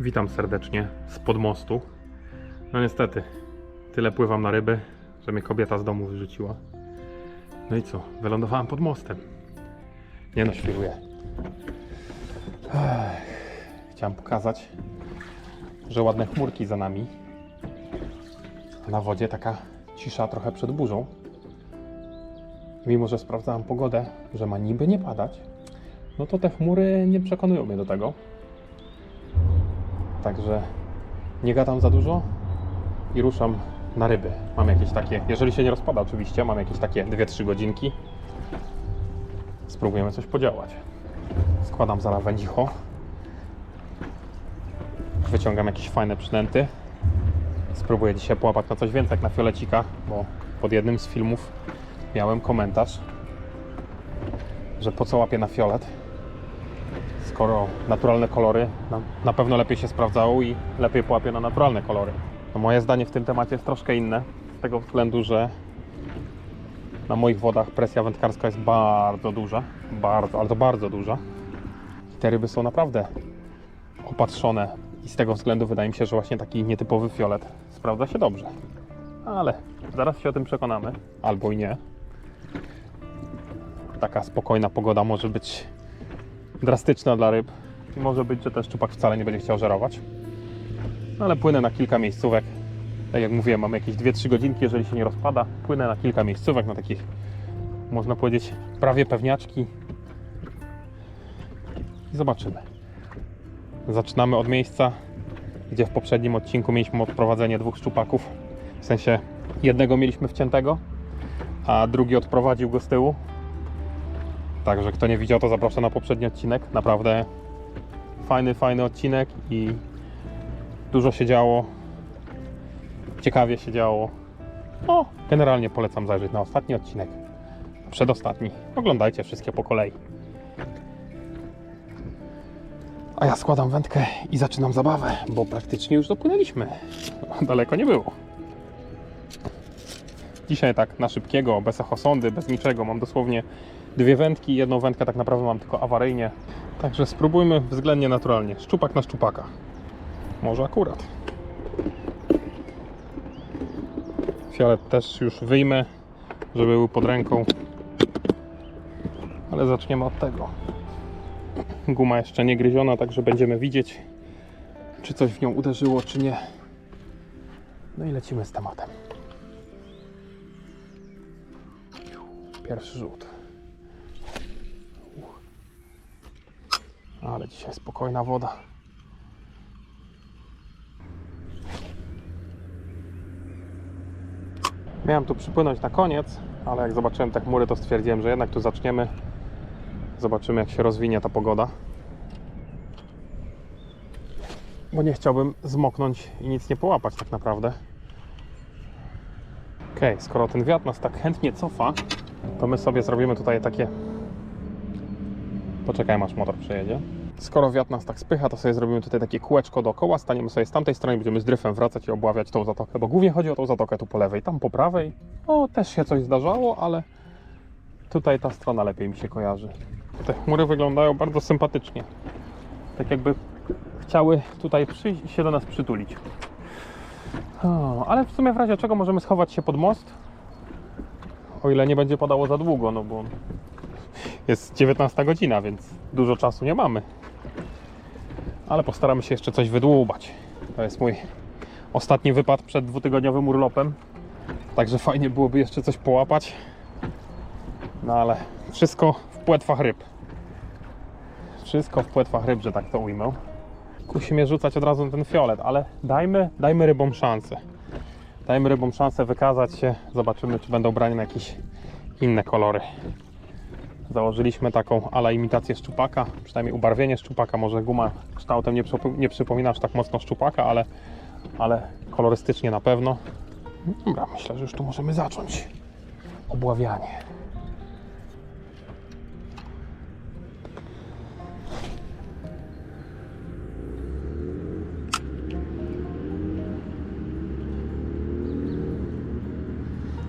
Witam serdecznie z podmostu. No niestety, tyle pływam na ryby, że mnie kobieta z domu wyrzuciła. No i co? Wylądowałem pod mostem. Nie no, świruję. Chciałem pokazać, że ładne chmurki za nami. A na wodzie taka cisza trochę przed burzą. Mimo, że sprawdzałem pogodę, że ma niby nie padać, no to te chmury nie przekonują mnie do tego. Także nie gadam za dużo i ruszam na ryby. Mam jakieś takie, jeżeli się nie rozpada oczywiście, mam jakieś takie 2-3 godzinki. Spróbujemy coś podziałać. Składam zaraz wędzicho. Wyciągam jakieś fajne przynęty. Spróbuję dzisiaj połapać na coś więcej jak na fiolecika, bo pod jednym z filmów miałem komentarz, że po co łapię na fiolet, skoro naturalne kolory na, na pewno lepiej się sprawdzało i lepiej połapie na naturalne kolory. No moje zdanie w tym temacie jest troszkę inne, z tego względu, że na moich wodach presja wędkarska jest bardzo duża, bardzo, ale to bardzo duża. I te ryby są naprawdę opatrzone i z tego względu wydaje mi się, że właśnie taki nietypowy fiolet sprawdza się dobrze. Ale zaraz się o tym przekonamy, albo i nie. Taka spokojna pogoda może być drastyczna dla ryb i może być, że ten szczupak wcale nie będzie chciał żerować. No ale płynę na kilka miejscówek. Tak jak mówiłem, mam jakieś 2-3 godzinki, jeżeli się nie rozpada. Płynę na kilka miejscówek, na takich, można powiedzieć, prawie pewniaczki. I zobaczymy. Zaczynamy od miejsca, gdzie w poprzednim odcinku mieliśmy odprowadzenie dwóch szczupaków. W sensie jednego mieliśmy wciętego, a drugi odprowadził go z tyłu. Także kto nie widział, to zapraszam na poprzedni odcinek. Naprawdę fajny, fajny odcinek i dużo się działo. Ciekawie się działo. No, generalnie polecam zajrzeć na ostatni odcinek. Przedostatni. Oglądajcie wszystkie po kolei. A ja składam wędkę i zaczynam zabawę, bo praktycznie już dopłynęliśmy. Daleko nie było. Dzisiaj tak na szybkiego, bez echosondy, bez niczego. Mam dosłownie dwie wędki. Jedną wędkę tak naprawdę mam tylko awaryjnie. Także spróbujmy względnie naturalnie. Szczupak na szczupaka. Może akurat. Fiolet też już wyjmę, żeby był pod ręką. Ale zaczniemy od tego. Guma jeszcze nie gryziona, także będziemy widzieć, czy coś w nią uderzyło, czy nie. No i lecimy z tematem. Pierwszy rzut. Ale dzisiaj spokojna woda. Miałem tu przypłynąć na koniec, ale jak zobaczyłem te chmury, to stwierdziłem, że jednak tu zaczniemy. Zobaczymy, jak się rozwinie ta pogoda. Bo nie chciałbym zmoknąć i nic nie połapać tak naprawdę. Ok, skoro ten wiatr nas tak chętnie cofa, to my sobie zrobimy tutaj takie. Poczekaj, aż motor przejedzie. Skoro wiatr nas tak spycha, to sobie zrobimy tutaj takie kółeczko dookoła, staniemy sobie z tamtej strony, będziemy z dryfem wracać i obławiać tą zatokę, bo głównie chodzi o tą zatokę tu po lewej, tam po prawej. O, też się coś zdarzało, ale tutaj ta strona lepiej mi się kojarzy. Te chmury wyglądają bardzo sympatycznie. Tak jakby chciały tutaj przyjść i się do nas przytulić. O, ale w sumie w razie czego możemy schować się pod most. O ile nie będzie padało za długo, no bo jest 19 godzina, więc dużo czasu nie mamy. Ale postaramy się jeszcze coś wydłubać. To jest mój ostatni wypad przed dwutygodniowym urlopem. Także fajnie byłoby jeszcze coś połapać. No ale wszystko w płetwach ryb. Wszystko w płetwach ryb, że tak to ujmę. Kusi mnie rzucać od razu ten fiolet, ale dajmy, dajmy rybom szansę. Dajmy rybom szansę wykazać się. Zobaczymy, czy będą brani na jakieś inne kolory. Założyliśmy taką ala imitację szczupaka, przynajmniej ubarwienie szczupaka. Może guma kształtem nie, nie przypomina aż tak mocno szczupaka, ale, ale kolorystycznie na pewno. Dobra, myślę, że już tu możemy zacząć obławianie.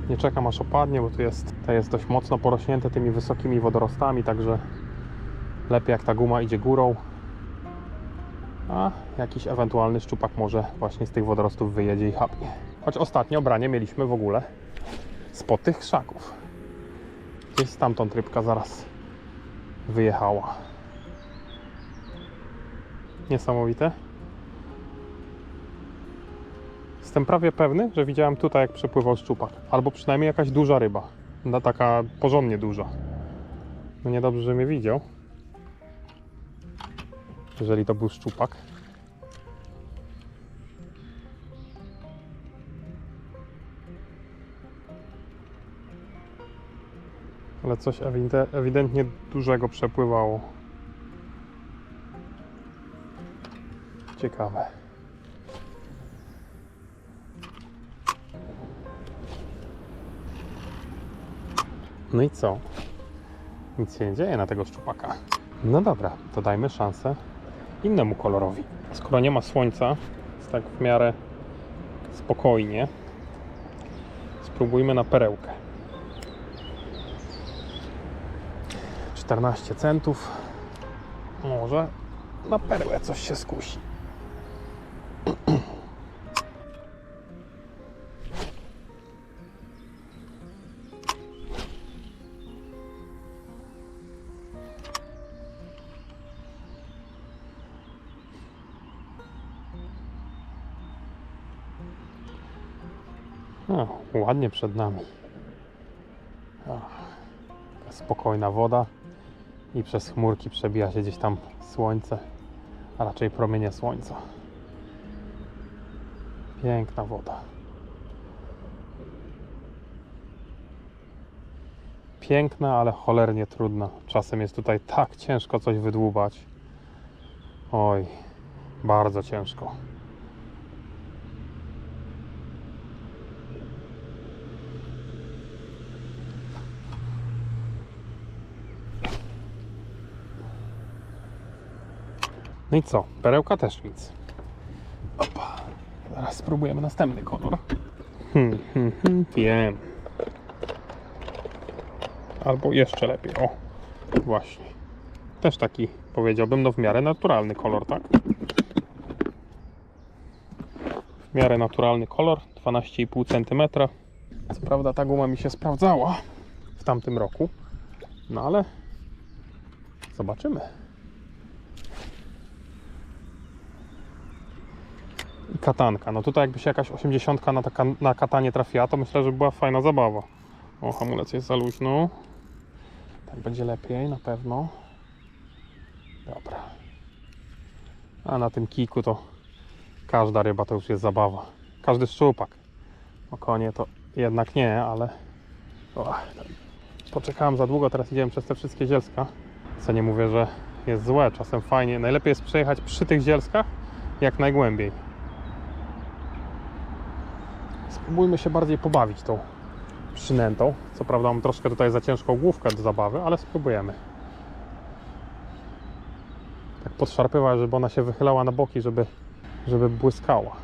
Nie czekam aż opadnie, bo tu jest, to jest dość mocno porośnięte tymi wysokimi wodorostami, także lepiej jak ta guma idzie górą. A jakiś ewentualny szczupak może właśnie z tych wodorostów wyjedzie i chapnie. Choć ostatnio branie mieliśmy w ogóle spod tych krzaków. Gdzieś stamtąd rybka zaraz wyjechała. Niesamowite. Jestem prawie pewny, że widziałem tutaj jak przepływał szczupak. Albo przynajmniej jakaś duża ryba. No, taka porządnie duża. No niedobrze, że mnie widział. Jeżeli to był szczupak. Ale coś ewide- ewidentnie dużego przepływało. Ciekawe. No i co? Nic się nie dzieje na tego szczupaka. No dobra, to dajmy szansę innemu kolorowi. Skoro nie ma słońca, jest tak w miarę spokojnie, spróbujmy na perełkę. 14 centów. Może na perłę coś się skusi. O, ładnie przed nami. Spokojna woda i przez chmurki przebija się gdzieś tam słońce, a raczej promienie słońca. Piękna woda. Piękna, ale cholernie trudna. Czasem jest tutaj tak ciężko coś wydłubać. Oj, bardzo ciężko. No i co? Perełka też nic. Opa. Zaraz spróbujemy następny kolor. Hmm, hmm, hmm. Wiem. Albo jeszcze lepiej. O, właśnie. Też taki, powiedziałbym, no w miarę naturalny kolor, tak? W miarę naturalny kolor, 12,5 cm. Co prawda ta guma mi się sprawdzała w tamtym roku, no ale zobaczymy. Katanka. No tutaj jakby się jakaś 80 na, taka, na katanie trafiła, to myślę, że była fajna zabawa. O, hamulec jest za luźno. Tak będzie lepiej na pewno. Dobra. A na tym kiku to każda ryba to już jest zabawa. Każdy szczupak. O konie to jednak nie, ale o, poczekałem za długo, teraz idziemy przez te wszystkie zielska. Co nie mówię, że jest złe, czasem fajnie. Najlepiej jest przejechać przy tych zielskach jak najgłębiej. Spróbujmy się bardziej pobawić tą przynętą. Co prawda mam troszkę tutaj za ciężką główkę do zabawy, ale spróbujemy. Tak podszarpywać, żeby ona się wychylała na boki, żeby, żeby błyskała.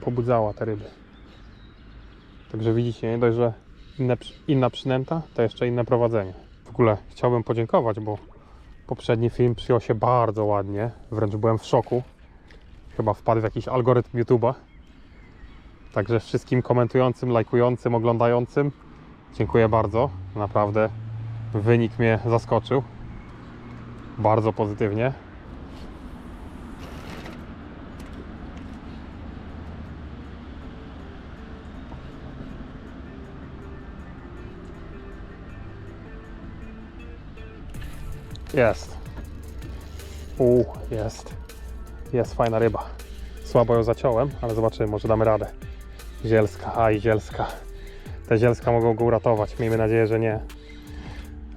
Pobudzała te ryby. Także widzicie, nie dość, że inne, inna przynęta, to jeszcze inne prowadzenie. W ogóle chciałbym podziękować, bo poprzedni film przyjął się bardzo ładnie. Wręcz byłem w szoku. Chyba wpadł w jakiś algorytm YouTube'a. Także wszystkim komentującym, lajkującym, oglądającym dziękuję bardzo. Naprawdę wynik mnie zaskoczył. Bardzo pozytywnie. Jest. U, jest. Jest fajna ryba. Słabo ją zaciąłem, ale zobaczymy, może damy radę. Zielska, aj zielska. Te zielska mogą go uratować. Miejmy nadzieję, że nie.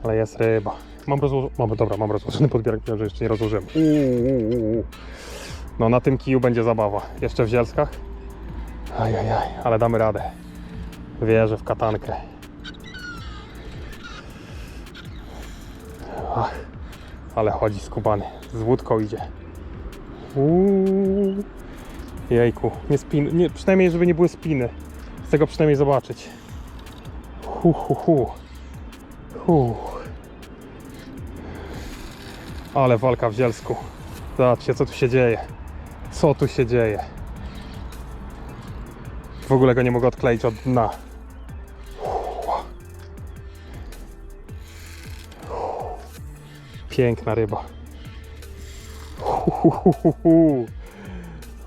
Ale jest ryba. Mam rozłożony. Mam, dobra, mam rozłożony podbierak, że jeszcze nie uuu. No na tym kiju będzie zabawa. Jeszcze w zielskach. Ajajaj, ale damy radę. Wierzę w katankę. Ach, ale chodzi skubany. Z łódką idzie. Uuu. Jejku, nie spin, nie, przynajmniej żeby nie były spiny. Chcę go przynajmniej zobaczyć. Hu, hu, hu. Hu. Ale walka w zielsku. Zobaczcie, co tu się dzieje. Co tu się dzieje. W ogóle go nie mogę odkleić od dna. Piękna ryba.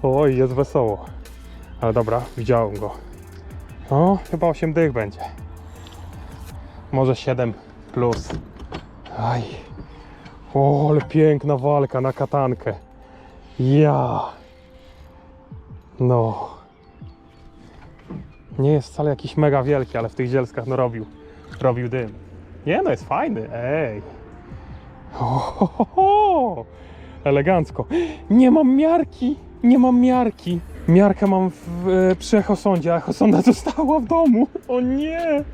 Oj, jest wesoło. Ale dobra, widziałem go. O, chyba 8 dych będzie. Może 7 plus. Aj. O, ale piękna walka na katankę. Ja. No. Nie jest wcale jakiś mega wielki, ale w tych zielskach no robił, robił dym. Nie no, jest fajny, ej. O, ho, ho, ho. Elegancko. Nie mam miarki, nie mam miarki. Miarkę mam w, e, przy echosondzie, a echosonda została w domu. O nie,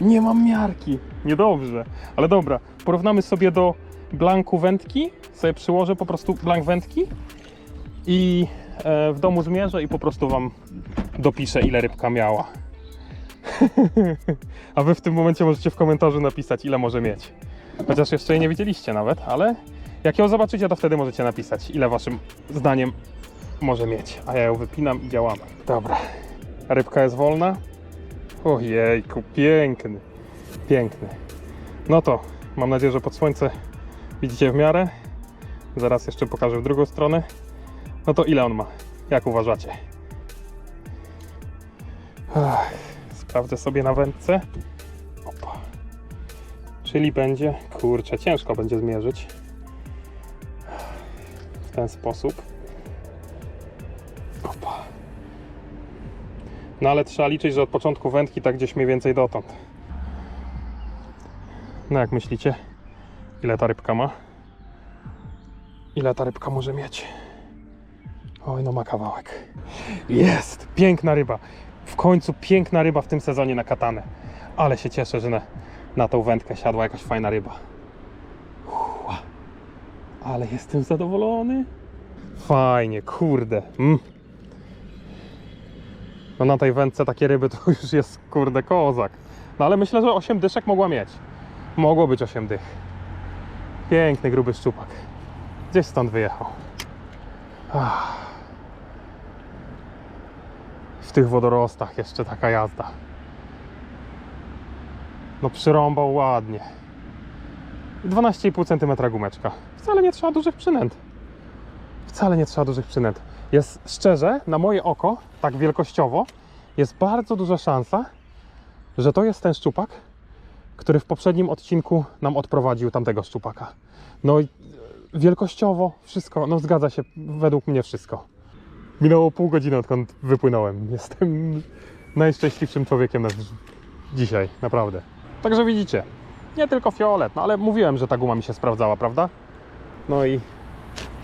nie mam miarki. Niedobrze, ale dobra. Porównamy sobie do blanku wędki. Sobie przyłożę po prostu blank wędki i e, w domu zmierzę i po prostu wam dopiszę ile rybka miała. A wy w tym momencie możecie w komentarzu napisać ile może mieć. Chociaż jeszcze jej nie widzieliście nawet, ale jak ją zobaczycie, to wtedy możecie napisać ile waszym zdaniem może mieć. A ja ją wypinam i działamy. Dobra. Rybka jest wolna. Ojejku, piękny. Piękny. No to mam nadzieję, że pod słońce widzicie w miarę. Zaraz jeszcze pokażę w drugą stronę. No to ile on ma? Jak uważacie? Ach, sprawdzę sobie na wędce. Opa. Czyli będzie, kurczę, ciężko będzie zmierzyć w ten sposób. Opa. No ale trzeba liczyć, że od początku wędki tak gdzieś mniej więcej dotąd. No jak myślicie? Ile ta rybka ma? Ile ta rybka może mieć? Oj, no ma kawałek. Jest! Piękna ryba. W końcu piękna ryba w tym sezonie na katanę. Ale się cieszę, że na, na tą wędkę siadła jakaś fajna ryba. Uff, ale jestem zadowolony. Fajnie, kurde. Mm. No na tej wędce takie ryby to już jest kurde kozak. No ale myślę, że 8 dyszek mogła mieć. Mogło być 8 dych. Piękny, gruby szczupak. Gdzieś stąd wyjechał. Ach. W tych wodorostach jeszcze taka jazda. No przyrąbał ładnie. 12,5 cm gumeczka. Wcale nie trzeba dużych przynęt. Wcale nie trzeba dużych przynęt. Jest szczerze, na moje oko, tak wielkościowo, jest bardzo duża szansa, że to jest ten szczupak, który w poprzednim odcinku nam odprowadził tamtego szczupaka. No i wielkościowo wszystko, no zgadza się, według mnie wszystko. Minęło pół godziny odkąd wypłynąłem. Jestem najszczęśliwszym człowiekiem na dzisiaj, naprawdę. Także widzicie, nie tylko fiolet, no ale mówiłem, że ta guma mi się sprawdzała, prawda? No i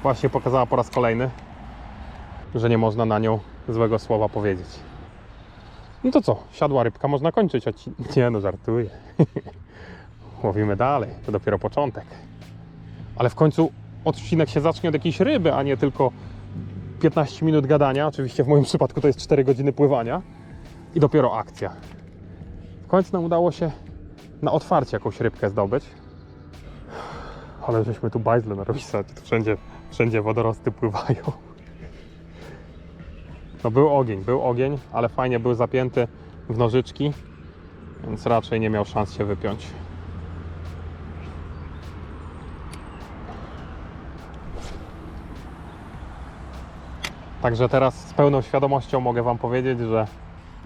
właśnie pokazała po raz kolejny, że nie można na nią złego słowa powiedzieć. No to co, siadła rybka, można kończyć odcinek. Nie no, żartuję. Łowimy dalej, to dopiero początek. Ale w końcu odcinek się zacznie od jakiejś ryby, a nie tylko 15 minut gadania. Oczywiście w moim przypadku to jest 4 godziny pływania i dopiero akcja. W końcu nam udało się na otwarcie jakąś rybkę zdobyć. Ale żeśmy tu bajzle narobić, wszędzie, wszędzie wodorosty pływają. No był ogień, był ogień, ale fajnie był zapięty w nożyczki, więc raczej nie miał szans się wypiąć. Także teraz z pełną świadomością mogę Wam powiedzieć, że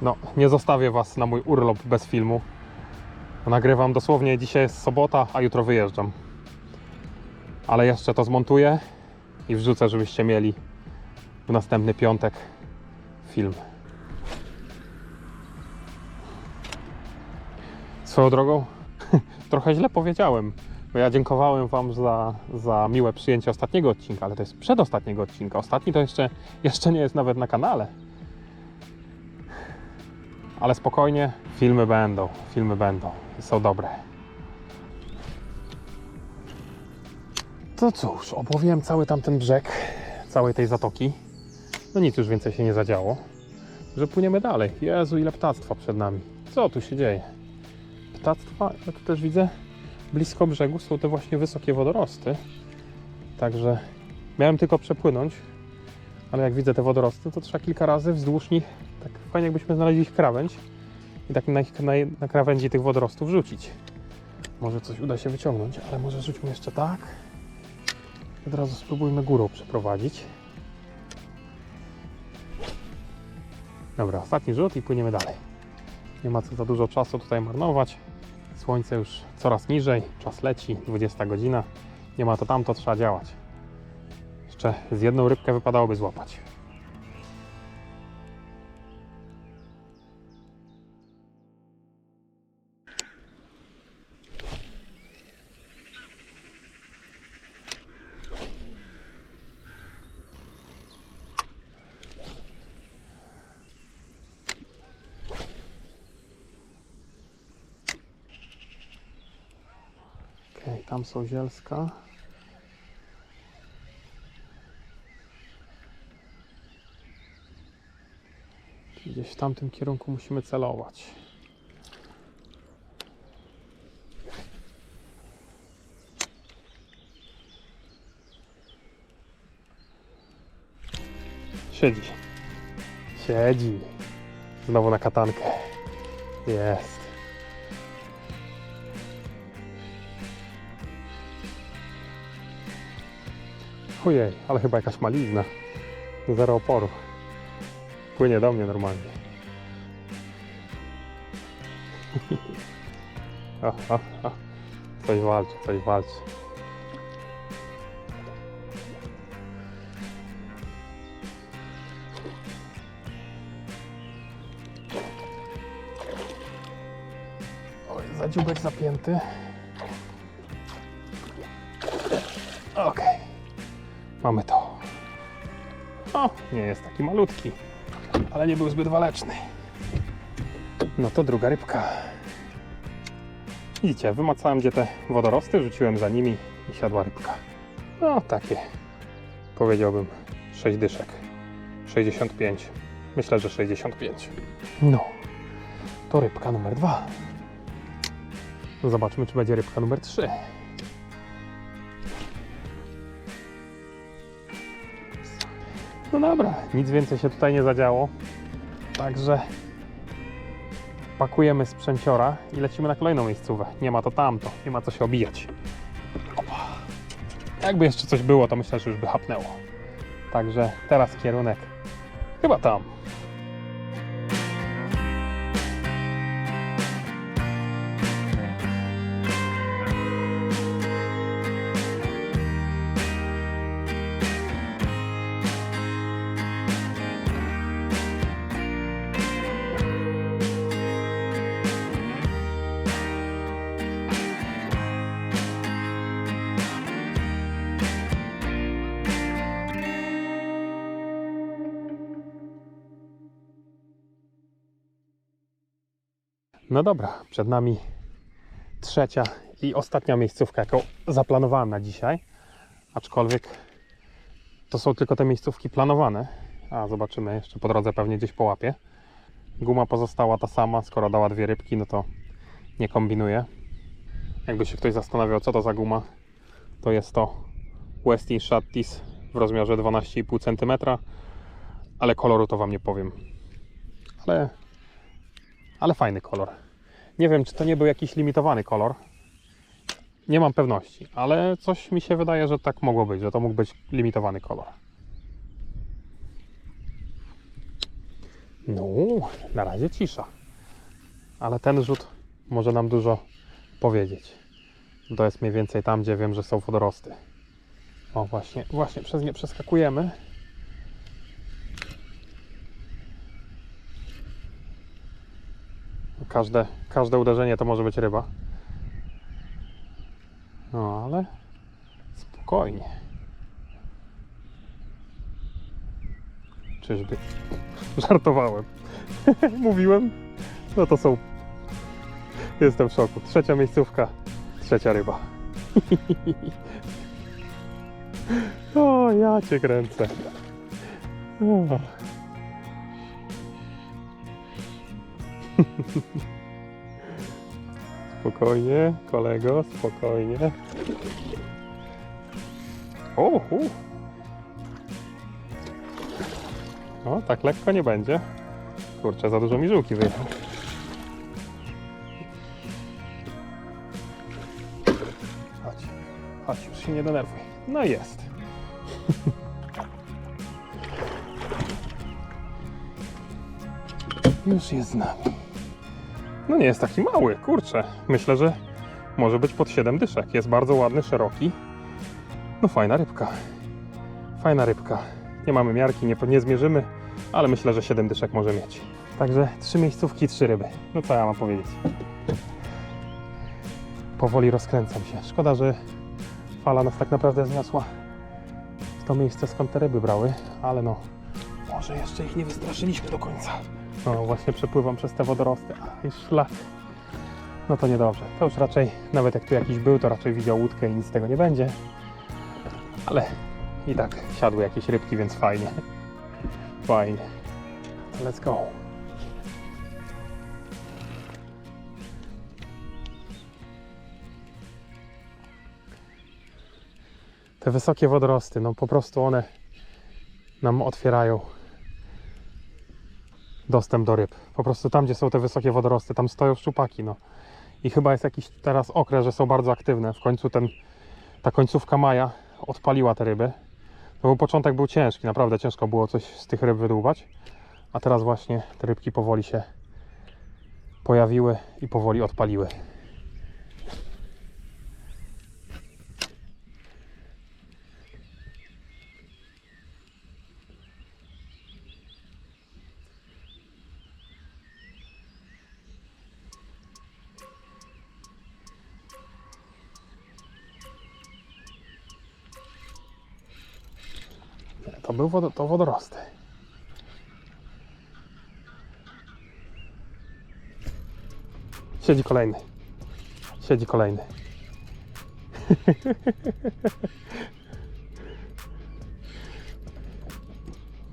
no, nie zostawię Was na mój urlop bez filmu. Nagrywam dosłownie, dzisiaj jest sobota, a jutro wyjeżdżam. Ale jeszcze to zmontuję i wrzucę, żebyście mieli w następny piątek film. Swoją drogą, trochę źle powiedziałem, bo ja dziękowałem Wam za, za miłe przyjęcie ostatniego odcinka, ale to jest przedostatniego odcinka. Ostatni to jeszcze, jeszcze nie jest nawet na kanale. Ale spokojnie, filmy będą, filmy będą są dobre. To cóż, opowiem cały tamten brzeg całej tej zatoki. No nic już więcej się nie zadziało. Że płyniemy dalej. Jezu, ile ptactwa przed nami. Co tu się dzieje? Ptactwa, ja tu też widzę blisko brzegu są te właśnie wysokie wodorosty. Także Miałem tylko przepłynąć, ale jak widzę te wodorosty, to trzeba kilka razy wzdłuż nich, tak fajnie jakbyśmy znaleźli ich krawędź i tak na, na, na krawędzi tych wodorostów rzucić. Może coś uda się wyciągnąć, ale może rzućmy jeszcze tak. Od razu spróbujmy górą przeprowadzić. Dobra, ostatni rzut i płyniemy dalej. Nie ma co za dużo czasu tutaj marnować. Słońce już coraz niżej, czas leci, 20 godzina. Nie ma to tamto, trzeba działać. Jeszcze z jedną rybkę wypadałoby złapać. Tam są zielska. Gdzieś w tamtym kierunku musimy celować. Siedzi. Siedzi. Znowu na katankę. Jest. Ojej, ale chyba jakaś malizna. Zero oporu. Płynie do mnie normalnie. Coś walczy, coś walczy. Oj, zadziubek zapięty. Mamy to. O, nie jest taki malutki, ale nie był zbyt waleczny. No to druga rybka. Widzicie, wymacałem gdzie te wodorosty, rzuciłem za nimi i siadła rybka. No takie, powiedziałbym, 6 dyszek. 65. Myślę, że 65. No, to rybka numer dwa. Zobaczmy, czy będzie rybka numer 3. No dobra, nic więcej się tutaj nie zadziało. Także pakujemy sprzęciora i lecimy na kolejną miejscówę. Nie ma to tamto, nie ma co się obijać. Jakby jeszcze coś było, to myślę, że już by hapnęło. Także teraz kierunek chyba tam. No dobra, przed nami trzecia i ostatnia miejscówka, jaką zaplanowałem na dzisiaj. Aczkolwiek to są tylko te miejscówki planowane. A zobaczymy, jeszcze po drodze pewnie gdzieś połapię. Guma pozostała ta sama, skoro dała dwie rybki, no to nie kombinuję. Jakby się ktoś zastanawiał, co to za guma, to jest to Westin Shattis w rozmiarze 12,5 cm, ale koloru to Wam nie powiem. Ale ale fajny kolor. Nie wiem, czy to nie był jakiś limitowany kolor. Nie mam pewności, ale coś mi się wydaje, że tak mogło być, że to mógł być limitowany kolor. No, na razie cisza. Ale ten rzut może nam dużo powiedzieć. To jest mniej więcej tam, gdzie wiem, że są wodorosty. O, właśnie, właśnie przez nie przeskakujemy. Każde, każde uderzenie to może być ryba. No ale spokojnie. Czyżby? Żartowałem. Mówiłem. No to są. Jestem w szoku. Trzecia miejscówka, trzecia ryba. o, ja cię kręcę. Spokojnie, kolego, spokojnie. O, u, O, tak lekko nie będzie. Kurczę, za dużo mi żółki wyjechał. Chodź, chodź, już się nie denerwuj. No jest. Już jest z nami. No nie jest taki mały, kurczę. Myślę, że może być pod 7 dyszek. Jest bardzo ładny, szeroki. No fajna rybka. Fajna rybka. Nie mamy miarki, nie, nie zmierzymy, ale myślę, że 7 dyszek może mieć. Także trzy miejscówki, trzy ryby. No co ja mam powiedzieć. Powoli rozkręcam się. Szkoda, że fala nas tak naprawdę zniosła w to miejsce, skąd te ryby brały, ale no, może jeszcze ich nie wystraszyliśmy do końca. No właśnie przepływam przez te wodorosty, a i szlak. No to niedobrze. To już raczej, nawet jak tu jakiś był, to raczej widział łódkę i nic z tego nie będzie. Ale i tak siadły jakieś rybki, więc fajnie. Fajnie. Let's go. Te wysokie wodorosty, no po prostu one nam otwierają dostęp do ryb. Po prostu tam, gdzie są te wysokie wodorosty, tam stoją szczupaki, no. I chyba jest jakiś teraz okres, że są bardzo aktywne. W końcu ten, ta końcówka maja odpaliła te ryby. No bo początek był ciężki, naprawdę ciężko było coś z tych ryb wydłubać. A teraz właśnie te rybki powoli się pojawiły i powoli odpaliły. Był wodo, to wodorosty. Siedzi kolejny. Siedzi kolejny.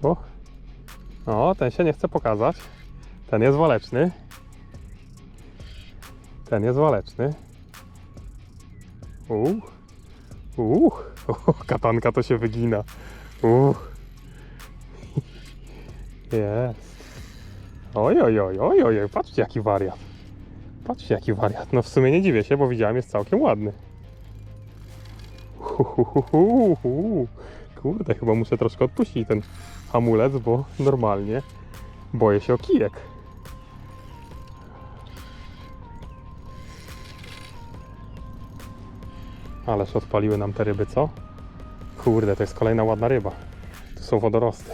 O. o, ten się nie chce pokazać. Ten jest waleczny. Ten jest waleczny. Uuu. Uuu. Katanka to się wygina. Uuu. Jest. Oj, oj, oj, oj, oj, patrzcie jaki wariat. Patrzcie jaki wariat. No w sumie nie dziwię się, bo widziałem, jest całkiem ładny. Hu, hu, hu, hu, hu. Kurde, chyba muszę troszkę odpuścić ten hamulec, bo normalnie boję się o kijek. Ależ odpaliły nam te ryby, co? Kurde, to jest kolejna ładna ryba. Tu są wodorosty.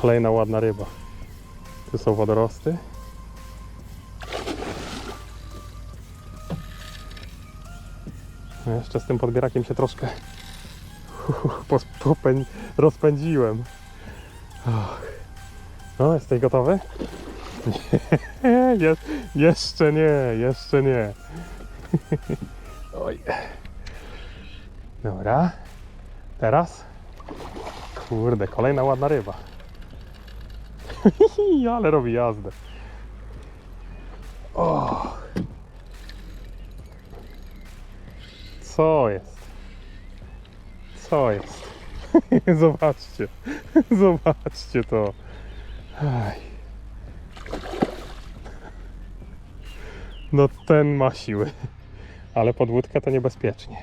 Kolejna ładna ryba. Tu są wodorosty. No jeszcze z tym podbierakiem się troszkę rozpędziłem. No, jesteś gotowy? Nie, je- jeszcze nie, jeszcze nie. Oj. Dobra. Teraz. Kurde, kolejna ładna ryba. Ale robi jazdę. O. Co jest? Co jest? Zobaczcie. Zobaczcie to. No ten ma siły. Ale pod łódkę to niebezpiecznie.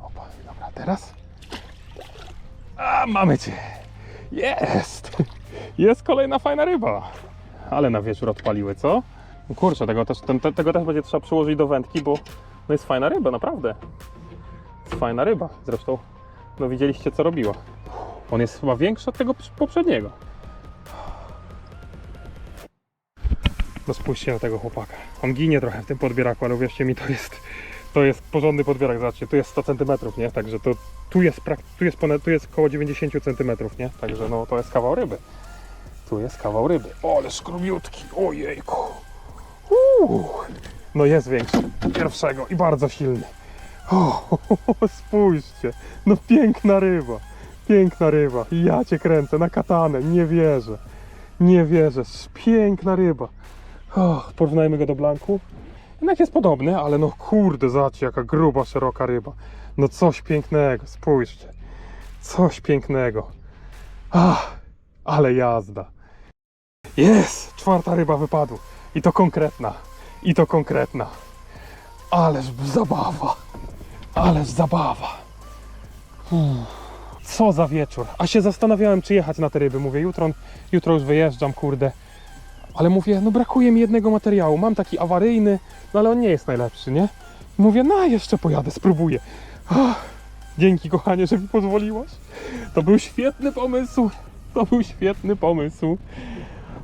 Opa, dobra, teraz. A, mamy cię! Jest! Jest kolejna fajna ryba. Ale na wieczór odpaliły, co? No Kurczę, tego też, ten, te, tego też będzie trzeba przyłożyć do wędki, bo no jest fajna ryba, naprawdę. Jest fajna ryba. Zresztą, no widzieliście co robiła. On jest chyba większy od tego poprzedniego. No spójrzcie na tego chłopaka. On ginie trochę w tym podbieraku, ale uwierzcie mi, to jest, to jest porządny podbierak. Zobaczcie, tu jest 100 cm, nie? Także to tu jest, tu jest, ponad, tu jest około 90 cm, nie? Także no to jest kawał ryby. Tu jest kawał ryby. O, ale skrubiutki. Ojejku. Uuu. No jest większy. Pierwszego i bardzo silny. O, spójrzcie. No piękna ryba. Piękna ryba. Ja cię kręcę na katanę. Nie wierzę. Nie wierzę. Piękna ryba. O, porównajmy go do blanku. Jednak jest podobny, ale no kurde, zobaczcie jaka gruba, szeroka ryba. No coś pięknego, spójrzcie. Coś pięknego. Ach, ale jazda. Jest! Czwarta ryba wypadła. I to konkretna. I to konkretna. Ależ zabawa. Ależ zabawa. Hmm. Co za wieczór. A się zastanawiałem, czy jechać na te ryby. Mówię, jutro, jutro już wyjeżdżam, kurde. Ale mówię, no brakuje mi jednego materiału. Mam taki awaryjny, no ale on nie jest najlepszy, nie? Mówię, no jeszcze pojadę, spróbuję. Ach, dzięki kochanie, że mi pozwoliłaś. To był świetny pomysł. To był świetny pomysł.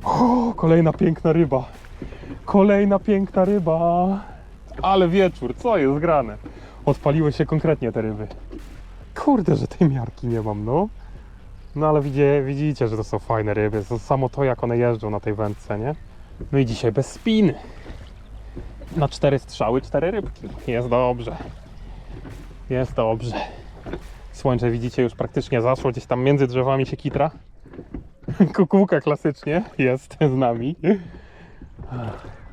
O, kolejna piękna ryba. Kolejna piękna ryba. Ale wieczór, co jest grane? Odpaliły się konkretnie te ryby. Kurde, że tej miarki nie mam, no. No ale widzicie, widzicie, że to są fajne ryby. Samo to, jak one jeżdżą na tej wędce, nie? No i dzisiaj bez spiny. Na cztery strzały, cztery rybki. Jest dobrze. Jest dobrze. Słońce widzicie już praktycznie zaszło, gdzieś tam między drzewami się kitra. Kukułka klasycznie jest z nami.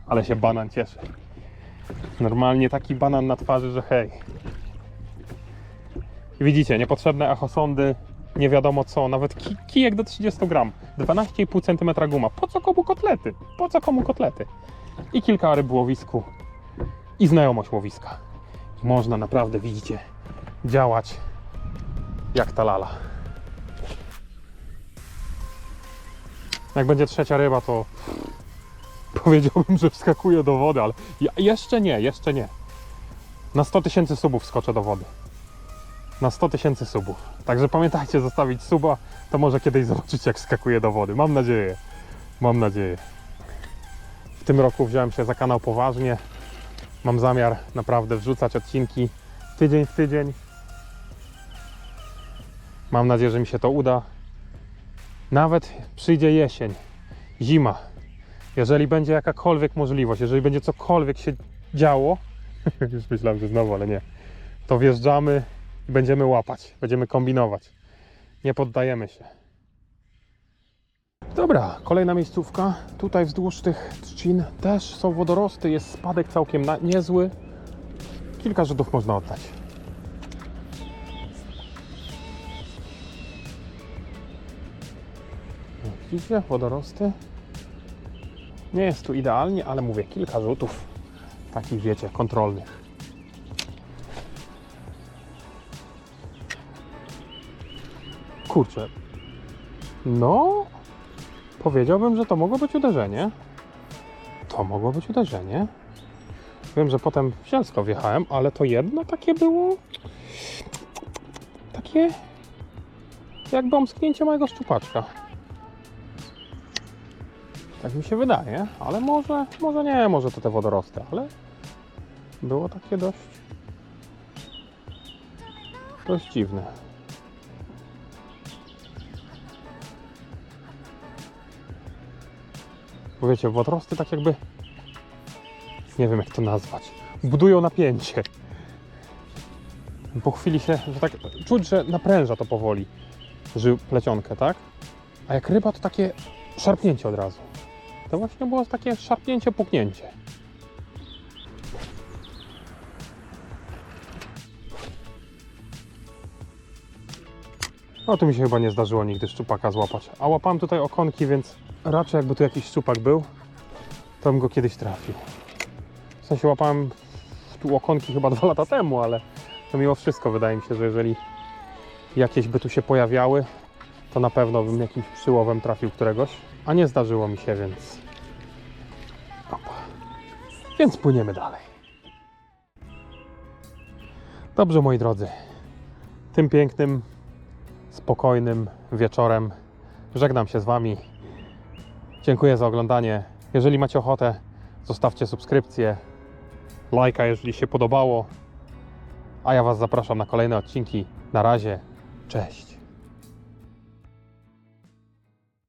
Ale się banan cieszy. Normalnie taki banan na twarzy, że hej. Widzicie, niepotrzebne echosondy, nie wiadomo co, nawet ki kijek do 30 gram, 12,5 cm guma. Po co komu kotlety? Po co komu kotlety? I kilka ryb w łowisku i znajomość łowiska. Można naprawdę, widzicie, działać jak ta lala. Jak będzie trzecia ryba, to powiedziałbym, że wskakuję do wody, ale ja, jeszcze nie, jeszcze nie. Na 100 tysięcy subów skoczę do wody. Na 100 tysięcy subów. Także pamiętajcie zostawić suba, to może kiedyś zobaczycie jak skakuję do wody. Mam nadzieję. Mam nadzieję. W tym roku wziąłem się za kanał poważnie. Mam zamiar naprawdę wrzucać odcinki tydzień w tydzień. Mam nadzieję, że mi się to uda. Nawet przyjdzie jesień, zima. Jeżeli będzie jakakolwiek możliwość, jeżeli będzie cokolwiek się działo, już myślałem, że znowu, ale nie, to wjeżdżamy i będziemy łapać, będziemy kombinować. Nie poddajemy się. Dobra, kolejna miejscówka. Tutaj wzdłuż tych trzcin też są wodorosty, jest spadek całkiem niezły. Kilka Żydów można oddać. Widzicie, wodorosty. Nie jest tu idealnie, ale mówię, kilka rzutów. Takich, wiecie, kontrolnych. Kurczę. No, powiedziałbym, że to mogło być uderzenie. To mogło być uderzenie. Wiem, że potem w Sielsko wjechałem, ale to jedno takie było. Takie. Jakby omsknięcie mojego szczupaczka. Tak mi się wydaje, ale może, może nie, może to te wodorosty, ale było takie dość. dość dziwne. Bo wiecie, wodorosty tak jakby. Nie wiem jak to nazwać. Budują napięcie. Po chwili się, że tak czuć, że napręża to powoli żył plecionkę, tak? A jak ryba to takie szarpnięcie od razu. To właśnie było takie szarpnięcie, puknięcie. No tu mi się chyba nie zdarzyło nigdy szczupaka złapać. A łapałem tutaj okonki, więc raczej jakby tu jakiś szczupak był, to bym go kiedyś trafił. W sensie łapałem tu okonki chyba dwa lata temu, ale to mimo wszystko wydaje mi się, że jeżeli jakieś by tu się pojawiały, to na pewno bym jakimś przyłowem trafił któregoś. A nie zdarzyło mi się, więc. Więc płyniemy dalej. Dobrze, moi drodzy. Tym pięknym, spokojnym wieczorem żegnam się z Wami. Dziękuję za oglądanie. Jeżeli macie ochotę, zostawcie subskrypcję, lajka, jeżeli się podobało. A ja Was zapraszam na kolejne odcinki. Na razie, cześć.